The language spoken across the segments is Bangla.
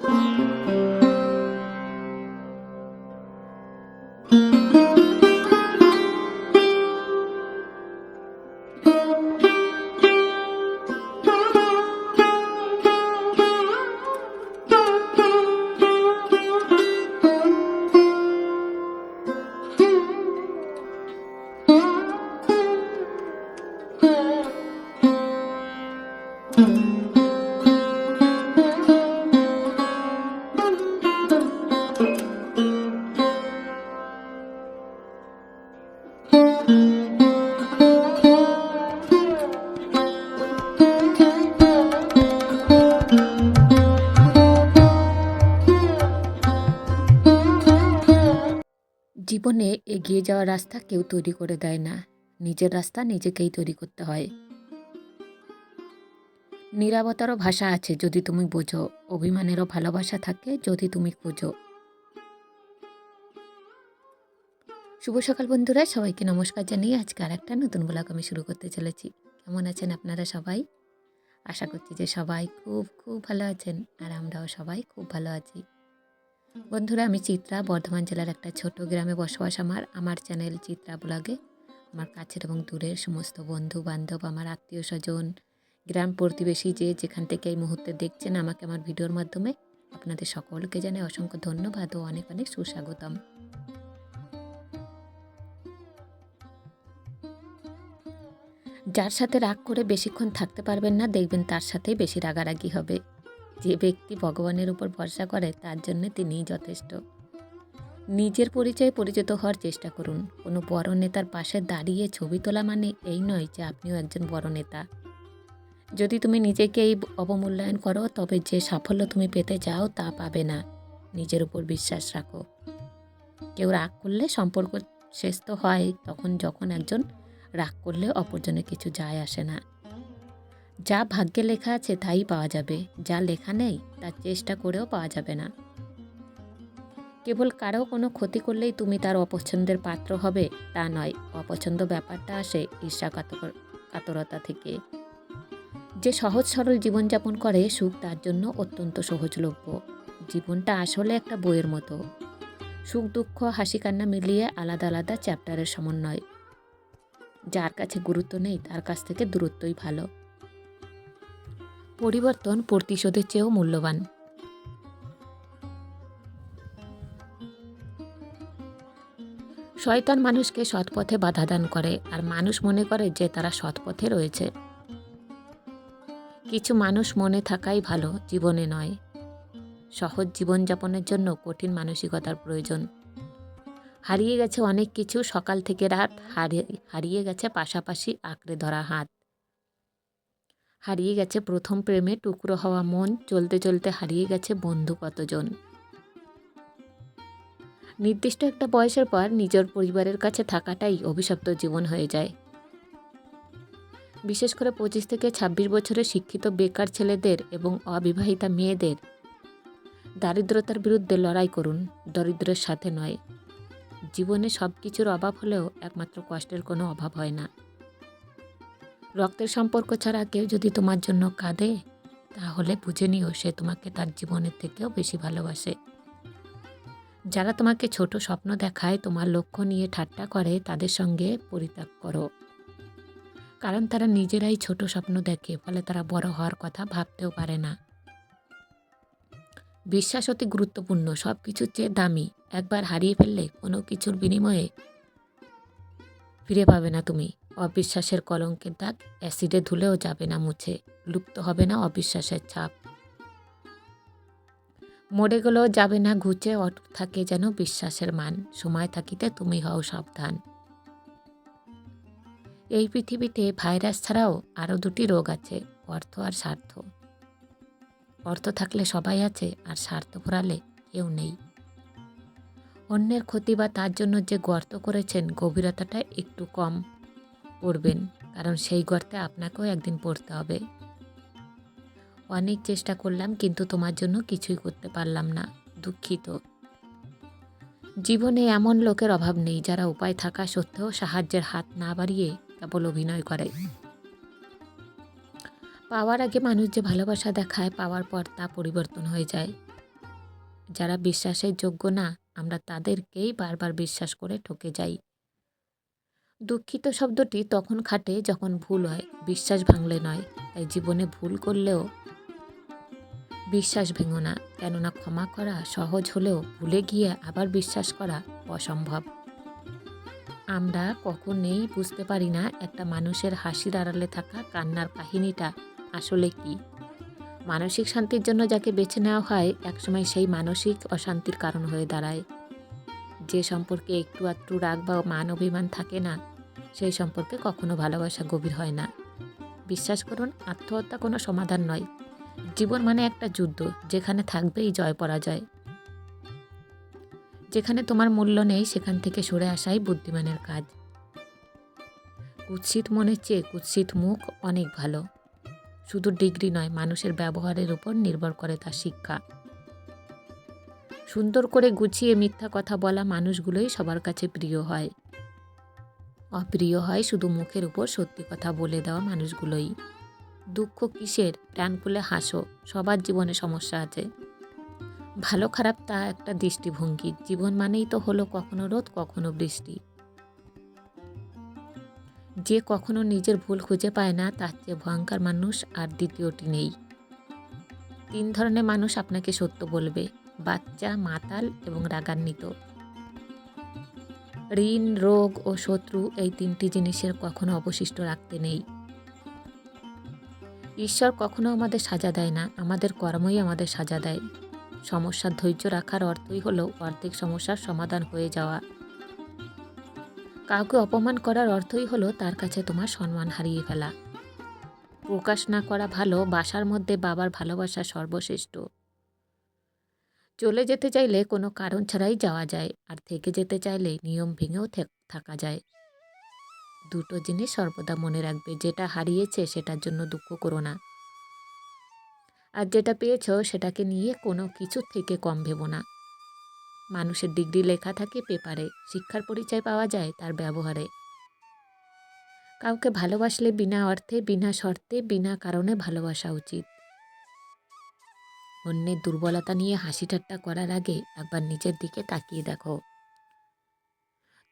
জীবনে এগিয়ে যাওয়ার রাস্তা কেউ তৈরি করে দেয় না। নিজের রাস্তা নিজেকেই তৈরি করতে হয়। নিরাপত্তারও ভাষা আছে যদি তুমি বোঝো। অভিমানেরও ভালোবাসা থাকে যদি তুমি খোঁজো। শুভ সকাল বন্ধুরা, সবাইকে নমস্কার জানিয়ে আজকে আর একটা নতুন ব্লগ আমি শুরু করতে চলেছি। কেমন আছেন আপনারা সবাই? আশা করছি যে সবাই খুব খুব ভালো আছেন আর আমরাও সবাই খুব ভালো আছি। বন্ধুরা, আমি চিত্রা, বর্ধমান জেলার একটা ছোট গ্রামে বসবাস আমার। আমার চ্যানেল চিত্রা ব্লগে আমার কাছের এবং দূরের সমস্ত বন্ধু বান্ধব, আমার আত্মীয় স্বজন, গ্রাম প্রতিবেশী যে যেখান থেকে এই মুহূর্তে দেখছেন আমাকে আমার ভিডিওর মাধ্যমে, আপনাদের সকলকে জানাই অসংখ্য ধন্যবাদ ও অনেক অনেক সুস্বাগতম। যার সাথে রাগ করে বেশিক্ষণ থাকতে পারবেন না, দেখবেন তার সাথেই বেশি রাগারাগি হবে। যে ব্যক্তি ভগবানের উপর ভরসা করে, তার জন্য তিনিই যথেষ্ট। নিজের পরিচয়ে পরিচিত হওয়ার চেষ্টা করুন। কোনো বড় নেতার পাশে দাঁড়িয়ে ছবি তোলা মানে এই নয় যে আপনিও একজন বড় নেতা। যদি তুমি নিজেকে এই অবমূল্যায়ন করো, তবে যে সাফল্য তুমি পেতে যাও তা পাবে না। নিজের উপর বিশ্বাস রাখো। কেউ রাগ করলে সম্পর্ক শেষ তো হয়, তখন যখন একজন রাগ করলে অপরজনে কিছু যায় আসে না। যা ভাগ্যে লেখা আছে তাই পাওয়া যাবে। যা লেখা নেই, তার চেষ্টা করেও পাওয়া যাবে না। কেবল কারও কোনো ক্ষতি করলেই তুমি তার অপছন্দের পাত্র হবে, তা নয়, অপছন্দ ব্যাপারটা আসে ঈর্ষা কাতর কাতরতা থেকে। যে সহজ সরল জীবনযাপন করে সুখ, তার জন্য অত্যন্ত সহজলভ্য। জীবনটা আসলে একটা বইয়ের মতো। সুখ, দুঃখ, হাসি, কান্না মিলিয়ে আলাদা আলাদা চ্যাপ্টারের সমন্বয়। যার কাছে গুরুত্ব নেই, তার কাছ থেকে দূরত্বই ভালো। পরিবর্তন প্রতিশোধের চেয়েও মূল্যবান। শয়তান মানুষকে সৎপথে বাধা দান করে, আর মানুষ মনে করে যে তারা সৎপথে রয়েছে। কিছু মানুষ মনে থাকাই ভালো, জীবনে নয়। সহজ জীবনযাপনের জন্য কঠিন মানসিকতার প্রয়োজন। হারিয়ে গেছে অনেক কিছু, সকাল থেকে রাত হারিয়ে হারিয়ে গেছে পাশাপাশি আঁকড়ে ধরা হাত। হারিয়ে গেছে প্রথম প্রেমে টুকরো হওয়া মন, চলতে চলতে হারিয়ে গেছে বন্ধু কতজন। নির্দিষ্ট একটা বয়সের পর নিজের পরিবারের কাছে থাকাটাই অভিশপ্ত জীবন হয়ে যায়। বিশেষ করে পঁচিশ থেকে ছাব্বিশ বছরের শিক্ষিত বেকার ছেলেদের এবং অবিবাহিতা মেয়েদের দারিদ্রতার বিরুদ্ধে লড়াই করুন, দরিদ্রের সাথে নয়। জীবনে সব কিছুর অভাব হলেও একমাত্র কষ্টের কোনো অভাব হয় না। রক্তের সম্পর্ক ছাড়া কেউ যদি তোমার জন্য কাঁদে, তাহলে বুঝে নিও সে তোমাকে তার জীবনের থেকেও বেশি ভালোবাসে। যারা তোমাকে ছোট স্বপ্ন দেখায়, তোমার লক্ষ্য নিয়ে ঠাট্টা করে, তাদের সঙ্গে পরিত্যাগ করো। কারণ তারা নিজেরাই ছোট স্বপ্ন দেখে, ফলে তারা বড় হওয়ার কথা ভাবতেও পারে না। বিশ্বাস অতি গুরুত্বপূর্ণ সব কিছুর চেয়ে দামি। একবার হারিয়ে ফেললে কোনো কিছুর বিনিময়ে ফিরে পাবে না তুমি। অবিশ্বাসের কলঙ্কের দাগ অ্যাসিডে ধুলেও যাবে না মুছে, লুপ্ত হবে না অবিশ্বাসের ছাপ। মরে গেলেও যাবে না ঘুচে, অটুট থাকে যেন বিশ্বাসের মান, সময় থাকিতে তুমি হও সাবধান। এই পৃথিবীতে ভাইরাস ছাড়াও আরও দুটি রোগ আছে, অর্থ আর স্বার্থ। অর্থ থাকলে সবাই আছে, আর স্বার্থ ভরালে কেউ নেই। অন্যের ক্ষতি বা তার জন্য যে গর্ত করেছেন, গভীরতাটা একটু কম। পড়বেন, কারণ সেই গর্তে আপনাকেও একদিন পড়তে হবে। অনেক চেষ্টা করলাম, কিন্তু তোমার জন্য কিছুই করতে পারলাম না, দুঃখিত। জীবনে এমন লোকের অভাব নেই, যারা উপায় থাকা সত্ত্বেও সাহায্যের হাত না বাড়িয়ে কেবল অভিনয় করে। পাওয়ার আগে মানুষ যে ভালোবাসা দেখায়, পাওয়ার পর তা পরিবর্তন হয়ে যায়। যারা বিশ্বাসের যোগ্য না, আমরা তাদেরকেই বারবার বিশ্বাস করে ঠকে যাই। দুঃখিত শব্দটি তখন খাটে যখন ভুল হয়। বিশ্বাস ভাঙলে নয়, তাই জীবনে ভুল করলেও বিশ্বাস ভেঙো না, কেননা ক্ষমা করা সহজ হলেও ভুলে গিয়ে আবার বিশ্বাস করা অসম্ভব। আমরা কখনোই বুঝতে পারি না একটা মানুষের হাসির আড়ালে থাকা কান্নার কাহিনীটা আসলে কি। মানসিক শান্তির জন্য যাকে বেছে নেওয়া হয়, একসময় সেই মানসিক অশান্তির কারণ হয়ে দাঁড়ায়। যে সম্পর্কে একটু আধটু রাগ বা মান অভিমান থাকে না সেই সম্পর্কে কখনো ভালোবাসা গভীর হয় না। বিশ্বাস করুন, আত্মহত্যা কোনো সমাধান নয়। জীবন মানে একটা যুদ্ধ, যেখানে থাকবেই জয়, পরাজয়। যেখানে তোমার মূল্য নেই, সেখান থেকে সরে আসাই বুদ্ধিমানের কাজ। কুৎসিত মনের চেয়ে কুৎসিত মুখ অনেক ভালো। শুধু ডিগ্রি নয়, মানুষের ব্যবহারের উপর নির্ভর করে তার শিক্ষা। সুন্দর করে গুছিয়ে মিথ্যা কথা বলা মানুষগুলোই সবার কাছে প্রিয় হয়। অপ্রিয় হয় শুধু মুখের উপর সত্যি কথা বলে দেওয়া মানুষগুলোই। দুঃখ কিসের? প্রাণ খুলে হাসো। সবার জীবনে সমস্যা আছে। ভালো খারাপ তা একটা দৃষ্টিভঙ্গি। জীবন মানেই তো হলো কখনো রোদ, কখনো বৃষ্টি। যে কখনো নিজের ভুল খুঁজে পায় না, তার চেয়ে ভয়ঙ্কর মানুষ আর দ্বিতীয়টি নেই। তিন ধরনের মানুষ আপনাকে সত্য বলবে। বাচ্চা, মাতাল এবং রাগান্বিত। ঋণ, রোগ ও শত্রু এই তিনটি জিনিসের কখনো অবশিষ্ট রাখতে নেই। ঈশ্বর কখনো আমাদের সাজা দেয় না, আমাদের কর্মই আমাদের সাজা দেয়। সমস্যার ধৈর্য রাখার অর্থই হলো অর্ধেক সমস্যার সমাধান হয়ে যাওয়া। কাউকে অপমান করার অর্থই হলো তার কাছে তোমার সম্মান হারিয়ে ফেলা। প্রকাশ না করা ভালো, বাসার মধ্যে বাবার ভালোবাসা সর্বশ্রেষ্ঠ। চলে যেতে চাইলে কোনো কারণ ছাড়াই যাওয়া যায় আর থেকে যেতে চাইলে নিয়ম ভেঙেও থেক- যায়। দুটো জিনিস সর্বদা মনে রাখবে, যেটা হারিয়েছে সেটার জন্য দুঃখ করো না। আর যেটা পেয়েছ সেটাকে নিয়ে কোনো কিছু থেকে কম ভেবো না। মানুষের ডিগ্রি লেখা থাকে পেপারে, শিক্ষার পরিচয় পাওয়া যায় তার ব্যবহারে। কাউকে ভালোবাসলে বিনা অর্থে, বিনা শর্তে, বিনা কারণে ভালোবাসা উচিত। অন্যের দুর্বলতা নিয়ে হাসি ঠাট্টা করার আগে একবার নিজের দিকে তাকিয়ে দেখো।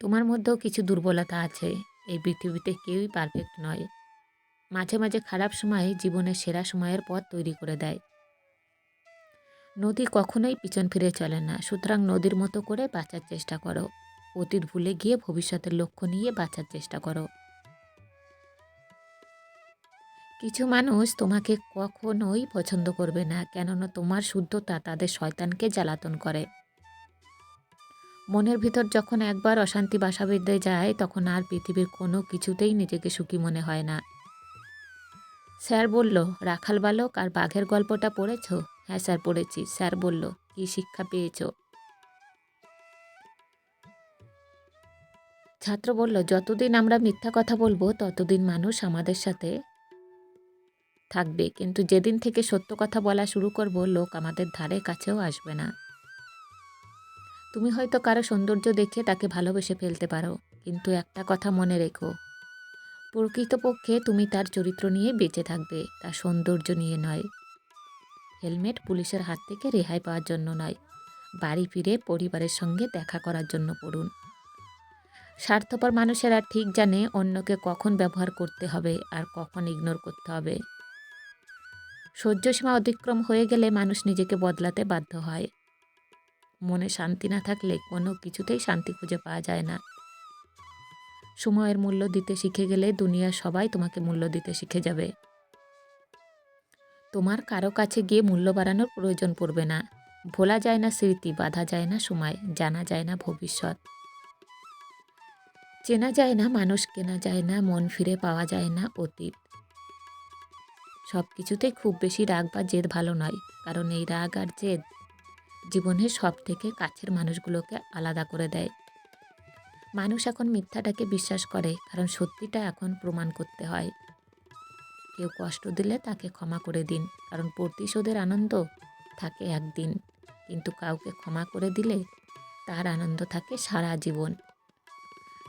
তোমার মধ্যেও কিছু দুর্বলতা আছে। এই পৃথিবীতে কেউই পারফেক্ট নয়। মাঝে মাঝে খারাপ সময় জীবনের সেরা সময়ের পথ তৈরি করে দেয়। নদী কখনোই পিছন ফিরে চলে না। সুতরাং নদীর মতো করে বাঁচার চেষ্টা করো। অতীত ভুলে গিয়ে ভবিষ্যতের লক্ষ্য নিয়ে বাঁচার চেষ্টা করো। কিছু মানুষ তোমাকে কখনোই পছন্দ করবে না, কেননা তোমার শুদ্ধতা তাদের শয়তানকে জ্বালাতন করে। মনের ভিতর যখন একবার অশান্তি বাসা বেঁধে যায়, তখন আর পৃথিবীর কোনো কিছুতেই নিজেকে সুখী মনে হয় না। স্যার বলল, রাখাল বালক, আর বাঘের গল্পটা পড়েছো? হ্যাঁ স্যার, পড়েছি। স্যার বলল, কি শিক্ষা পেয়েছ? ছাত্র বলল, যতদিন আমরা মিথ্যা কথা বলব, ততদিন মানুষ আমাদের সাথে থাকবে। কিন্তু যেদিন থেকে সত্য কথা বলা শুরু করব, লোক আমাদের ধারে কাছেও আসবে না। তুমি হয়তো কারও সৌন্দর্য দেখে তাকে ভালোবেসে ফেলতে পারো, কিন্তু একটা কথা মনে রেখো। প্রকৃতপক্ষে তুমি তার চরিত্র নিয়ে বেঁচে থাকবে তার সৌন্দর্য নিয়ে নয়। হেলমেট পুলিশের হাত থেকে রেহাই পাওয়ার জন্য নয়, বাড়ি ফিরে পরিবারের সঙ্গে দেখা করার জন্য পড়ুন। স্বার্থপর মানুষেরা ঠিক জানে অন্যকে কখন ব্যবহার করতে হবে আর কখন ইগনোর করতে হবে। সহ্যসীমা অতিক্রম হয়ে গেলে মানুষ নিজেকে বদলাতে বাধ্য হয়। মনে শান্তি না থাকলে কোনো কিছুতেই শান্তি খুঁজে পাওয়া যায় না। সময়ের মূল্য দিতে শিখে গেলে দুনিয়ার সবাই তোমাকে মূল্য দিতে শিখে যাবে। তোমার কারও কাছে গিয়ে মূল্য বাড়ানোর প্রয়োজন পড়বে না। ভোলা যায় না স্মৃতি, বাধা যায় না সময়, জানা যায় না ভবিষ্যৎ। চেনা যায় না, মানুষ কেনা যায় না, মন ফিরে পাওয়া যায় না অতীত। সব কিছুতেই খুব বেশি রাগ বা জেদ ভালো নয়, কারণ এই রাগ আর জেদ জীবনের সব থেকে কাছের মানুষগুলোকে আলাদা করে দেয়। মানুষ এখন মিথ্যাটাকে বিশ্বাস করে, কারণ সত্যিটা এখন প্রমাণ করতে হয়। কেউ কষ্ট দিলে তাকে ক্ষমা করে দিন, কারণ প্রতিশোধের আনন্দ থাকে একদিন, কিন্তু কাউকে ক্ষমা করে দিলে তার আনন্দ থাকে সারা জীবন।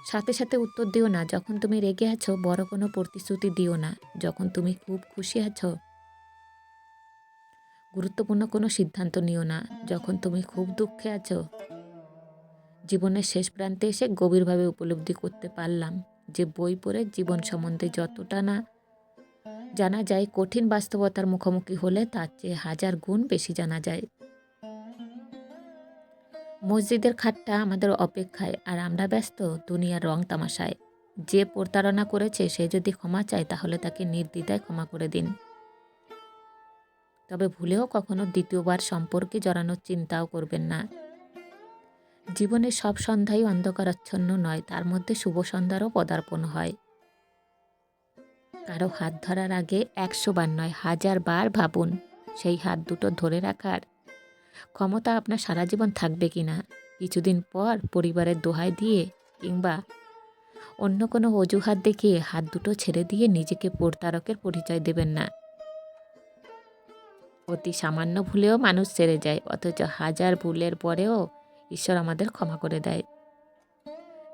সাথে সাথে উত্তর দিও না, যখন তুমি রেগে আছো, বড় কোনো প্রতিশ্রুতি দিও না, যখন তুমি খুব খুশি আছো। গুরুত্বপূর্ণ কোনো সিদ্ধান্ত নিও না, যখন তুমি খুব দুঃখে আছো। জীবনের শেষ প্রান্তে এসে গভীরভাবে উপলব্ধি করতে পারলাম যে বই পড়ে জীবন সম্বন্ধে যতটা না জানা যায়, কঠিন বাস্তবতার মুখোমুখি হলে তার চেয়ে হাজার গুণ বেশি জানা যায়। মসজিদের খাটটা আমাদের অপেক্ষায় আর আমরা ব্যস্ত দুনিয়ার রং তামাশায়। যে প্রতারণা করেছে সে যদি ক্ষমা চায় তাহলে তাকে নির্দ্বিধায় ক্ষমা করে দিন। তবে ভুলেও কখনো দ্বিতীয়বার সম্পর্কে জড়ানোর চিন্তাও করবেন না। জীবনের সব সন্ধ্যাই অন্ধকারাচ্ছন্ন নয়, তার মধ্যে শুভ সন্ধ্যারও পদার্পণ হয়। কারও হাত ধরার আগে একশো বার নয়, হাজার বার ভাবুন, সেই হাত দুটো ধরে রাখার ক্ষমতা আপনার সারা জীবন থাকবে কি না? কিছুদিন পর পরিবারের দোহাই দিয়ে কিংবা অন্য কোনো অজুহাত দেখিয়ে হাত দুটো ছেড়ে দিয়ে নিজেকে প্রতারকের পরিচয় দেবেন না। অতি সামান্য ভুলেও মানুষ ছেড়ে যায়, অথচ হাজার ভুলের পরেও ঈশ্বর আমাদের ক্ষমা করে দেয়।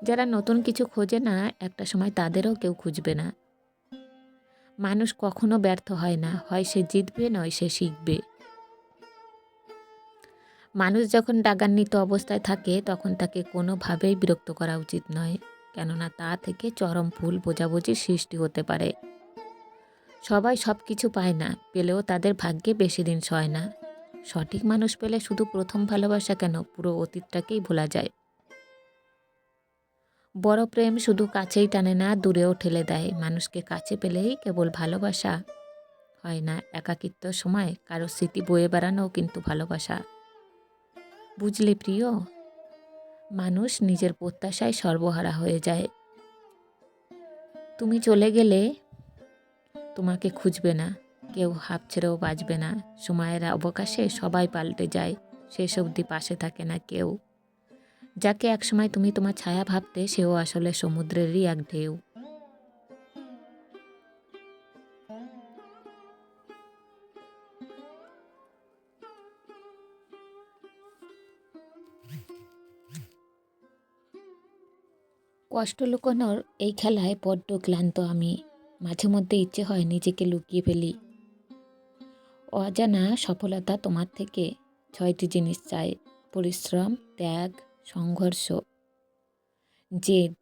যারা নতুন কিছু খোঁজে না, একটা সময় তাদেরও কেউ খুঁজবে না। মানুষ কখনো ব্যর্থ হয় না, হয় সে জিতবে, নয় সে শিখবে। মানুষ যখন ডাগান্বিত অবস্থায় থাকে, তখন তাকে কোনোভাবেই বিরক্ত করা উচিত নয়, কেননা তা থেকে চরম ভুল বোঝাবুঝির সৃষ্টি হতে পারে। সবাই সব কিছু পায় না, পেলেও তাদের ভাগ্যে বেশি দিন সয় না। সঠিক মানুষ পেলে শুধু প্রথম ভালোবাসা কেন, পুরো অতীতটাকেই ভোলা যায়। বড় প্রেম শুধু কাছেই টানে না, দূরেও ঠেলে দেয়। মানুষকে কাছে পেলেই কেবল ভালোবাসা হয় না। একাকিত্ব সময়, কারও স্মৃতি বয়ে বেড়ানোও কিন্তু ভালোবাসা। বুঝলে প্রিয়? মানুষ নিজের প্রত্যাশায় সর্বহারা হয়ে যায়। তুমি চলে গেলে তোমাকে খুঁজবে না, কেউ হাফ ছেড়েও বাঁচবে না, সময়ের অবকাশে সবাই পাল্টে যায়, শেষ অবধি পাশে থাকে না কেউ। যাকে একসময় তুমি তোমার ছায়া ভাবতে, সেও আসলে সমুদ্রেরই এক ঢেউ। কষ্ট লুকোনোর এই খেলায় বড্ড ক্লান্ত আমি। মাঝে মধ্যে ইচ্ছে হয় নিজেকে লুকিয়ে ফেলি। অজানা সফলতা তোমার থেকে ছয়টি জিনিস চাই। পরিশ্রম, ত্যাগ, সংঘর্ষ, জেদ,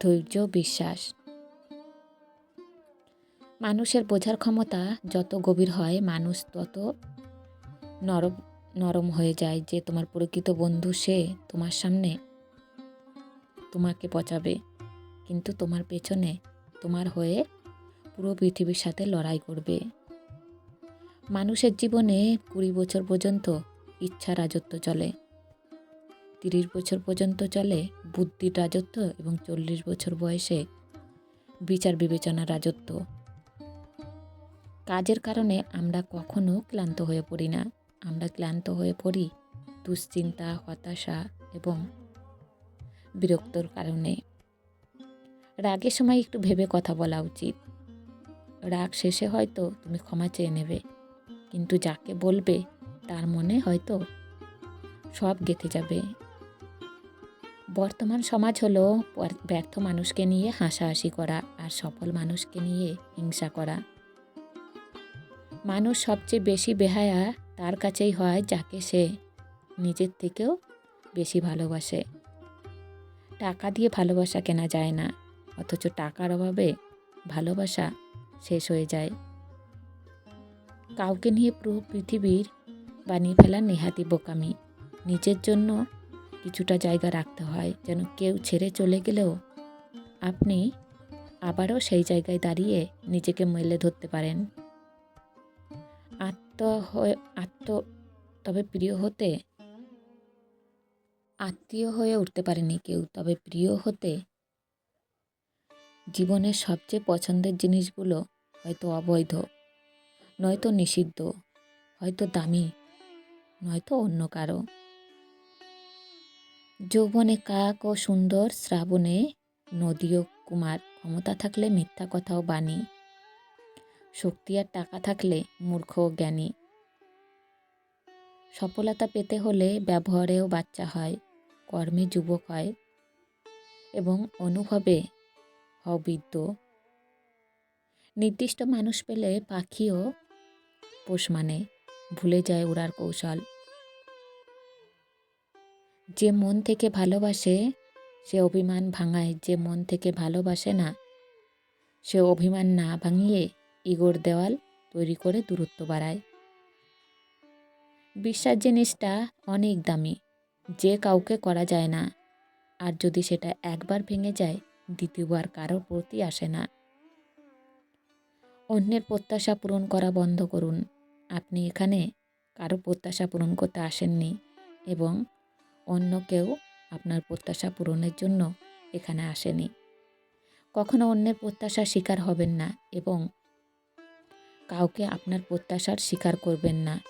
ধৈর্য, বিশ্বাস। মানুষের বোঝার ক্ষমতা যত গভীর হয়, মানুষ তত নরম নরম হয়ে যায় যে তোমার প্রকৃত বন্ধু সে তোমার সামনে তোমাকে পচাবে। কিন্তু তোমার পেছনে তোমার হয়ে পুরো পৃথিবীর সাথে লড়াই করবে। মানুষের জীবনে কুড়ি বছর পর্যন্ত ইচ্ছা রাজত্ব চলে। তিরিশ বছর পর্যন্ত চলে বুদ্ধির রাজত্ব এবং চল্লিশ বছর বয়সে বিচার বিবেচনা রাজত্ব। কাজের কারণে আমরা কখনো ক্লান্ত হয়ে পড়ি না। আমরা ক্লান্ত হয়ে পড়ি দুশ্চিন্তা, হতাশা এবং বিরক্তর কারণে। রাগের সময় একটু ভেবে কথা বলা উচিত। রাগ শেষে হয়তো তুমি ক্ষমা চেয়ে নেবে, কিন্তু যাকে বলবে তার মনে হয়তো সব গেঁথে যাবে। বর্তমান সমাজ হলো ব্যর্থ মানুষকে নিয়ে হাসাহাসি করা আর সফল মানুষকে নিয়ে হিংসা করা। মানুষ সবচেয়ে বেশি বেহায়া তার কাছেই হয় যাকে সে নিজের থেকেও বেশি ভালোবাসে। টাকা দিয়ে ভালোবাসা কেনা যায় না। অথচ টাকার অভাবে ভালোবাসা শেষ হয়ে যায়। কাউকে নিয়ে পুরো পৃথিবীর বানিয়ে ফেলা নেহাতি বোকামি। নিজের জন্য কিছুটা জায়গা রাখতে হয়, যেন কেউ ছেড়ে চলে গেলেও আপনি আবারও সেই জায়গায় দাঁড়িয়ে নিজেকে মেলে ধরতে পারেন। আত্ম হয়ে আত্ম, তবে প্রিয় হতে আত্মীয় হয়ে উঠতে পারেনি কেউ। তবে প্রিয় হতে জীবনের সবচেয়ে পছন্দের জিনিসগুলো হয়তো অবৈধ, নয়তো নিষিদ্ধ, হয়তো দামি, নয়তো অন্য কারও। যৌবনে কাক ও সুন্দর শ্রাবণে নদী ও কুমার, ক্ষমতা থাকলে মিথ্যা কথাও বাণী, শক্তি আর টাকা থাকলে মূর্খ জ্ঞানী। সফলতা পেতে হলে ব্যবহারেও বাচ্চা হয়। কর্মে যুবক হয় এবং অনুভবে হবৃদ্ধ নির্দিষ্ট মানুষ পেলে পাখিও পোষ মানে ভুলে যায় ওড়ার কৌশল। যে মন থেকে ভালোবাসে, সে অভিমান ভাঙায়। যে মন থেকে ভালোবাসে না, সে অভিমান না ভাঙিয়ে ইগোর দেওয়াল তৈরি করে দূরত্ব বাড়ায়। বিশ্বাস জিনিসটা অনেক দামি। যে কাউকে করা যায় না। আর যদি সেটা একবার ভেঙে যায়, দ্বিতীয়বার কারোর প্রতি আসে না। অন্যের প্রত্যাশা পূরণ করা বন্ধ করুন। আপনি এখানে কারও প্রত্যাশা পূরণ করতে আসেননি এবং অন্য কেউ আপনার প্রত্যাশা পূরণের জন্য এখানে আসেনি। কখনো অন্যের প্রত্যাশার শিকার হবেন না এবং কাউকে আপনার প্রত্যাশার শিকার করবেন না।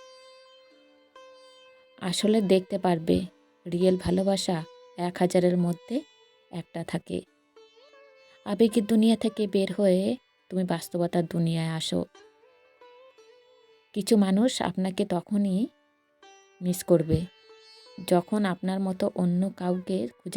আসলে দেখতে পারবে রিয়েল ভালোবাসা এক হাজারের মধ্যে একটা থাকে। আবেগের দুনিয়া থেকে বের হয়ে তুমি বাস্তবতার দুনিয়ায় আসো। কিছু মানুষ আপনাকে তখনই মিস করবে, যখন আপনার মতো অন্য কাউকে খুঁজে